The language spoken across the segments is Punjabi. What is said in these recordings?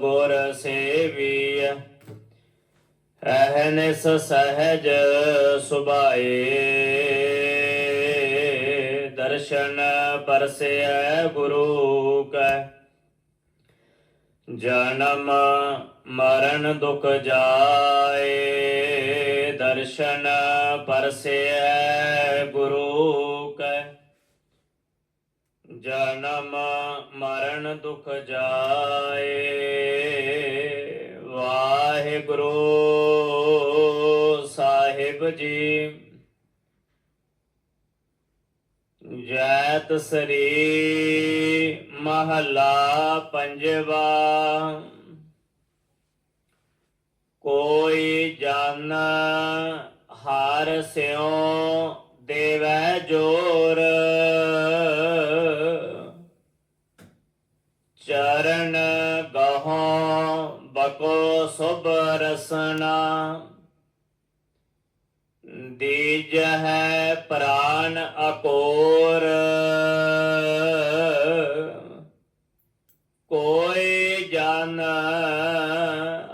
ਗੁਰ ਸੇਵੀਐ। ਅਹਨਿਸ ਸਹਜ ਸੁਭਾਏ। ਦਰਸ਼ਨ ਪਰਸੈ ਗੁਰੂ ਕੈ। ਜਨਮ ਮਰਨ ਦੁਖ ਜਾਏ। ਦਰਸ਼ਨ ਪਰਸੈ ਗੁਰੂ ਕੈ। ਜਨਮ ਮਰਨ ਦੁਖ ਜਾਏ। ਵਾਹਿਗੁਰੂ ਸਾਹਿਬ ਜੀ। ਜੈਤ ਸ੍ਰੀ ਮਹਲਾ ਪੰਜਵਾ। ਕੋਈ ਜਨ ਹਰ ਸਿਉ ਦੇਵੈ ਚਰਨ ਗਹੋਂ, ਬਕੋ ਸੁਭ ਰਸਨਾ। ਦੀਜ ਹੈ ਪ੍ਰਾਨ ਅਕੋਰ। ਕੋਈ ਜਨ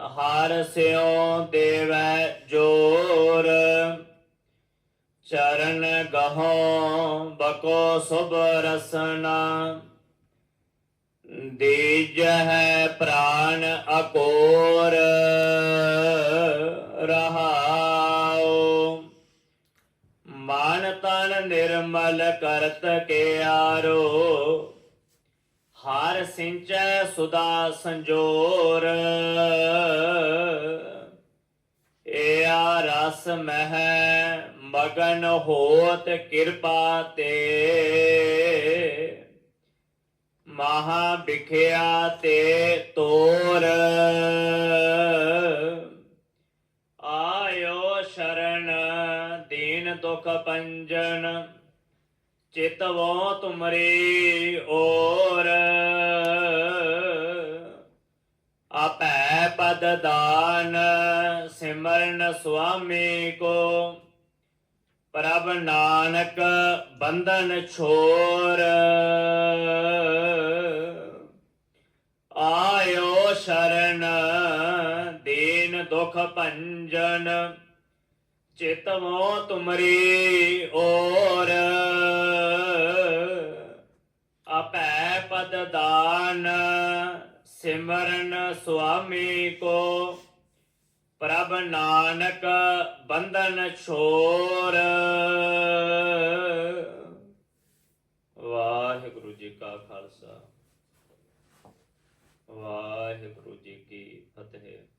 ਹਰ ਸਿਉ ਦੇਵੈ ਜੋਰ। ਚਰਨ ਗਹੋਂ, ਬਕੋ ਸੁਭ ਰਸਨਾ। ਦੀਜ ਹੈ ਪ੍ਰਾਨ ਅਕੋਰ ਰਹਾਉ। ਮਨ ਤਨ ਨਿਰਮਲ ਕਰਤ ਕੇ ਆਰੋ। ਹਰ ਸਿੰਚੈ ਸੁਦਾ ਸੰਜੋਰ। ਏਆ ਰਸ ਮਹਿ ਮਗਨ ਹੋਤ ਕਿਰਪਾ ਤੇ। ਮਹਾ ਵਿਖਿਆ ਤੇ ਤੋਰ। ਆਇਓ ਸ਼ਰਨ ਦੀਨ ਦੁਖ ਪੰਜਨ, ਚਿਤਵੋ ਤੁਮਰੀ ਓਰ ਆਪੈ ਪਦ ਦਾਨ ਸਿਮਰਨ ਸੁਆਮੀ ਕੋ, ਪ੍ਰਭ ਨਾਨਕ ਬੰਧਨ ਛੋਰ ਆਇਓ ਸ਼ਰਨ ਦੀਨ ਦੁਖ ਭੰਜਨ ਚਿਤਵੋ ਤੁਮਰੀ ਓਰ ਆਪੈ ਪਦ ਦਾਨ ਸਿਮਰਨ ਸੁਆਮੀ ਕੋ, ਪ੍ਰਭ ਨਾਨਕ ਬੰਧਨ ਛੋਰ। ਵਾਹਿਗੁਰੂ ਜੀ ਕਾ ਖਾਲਸਾ। ਵਾਹਿਗੁਰੂ ਜੀ ਕੀ ਫਤਿਹ।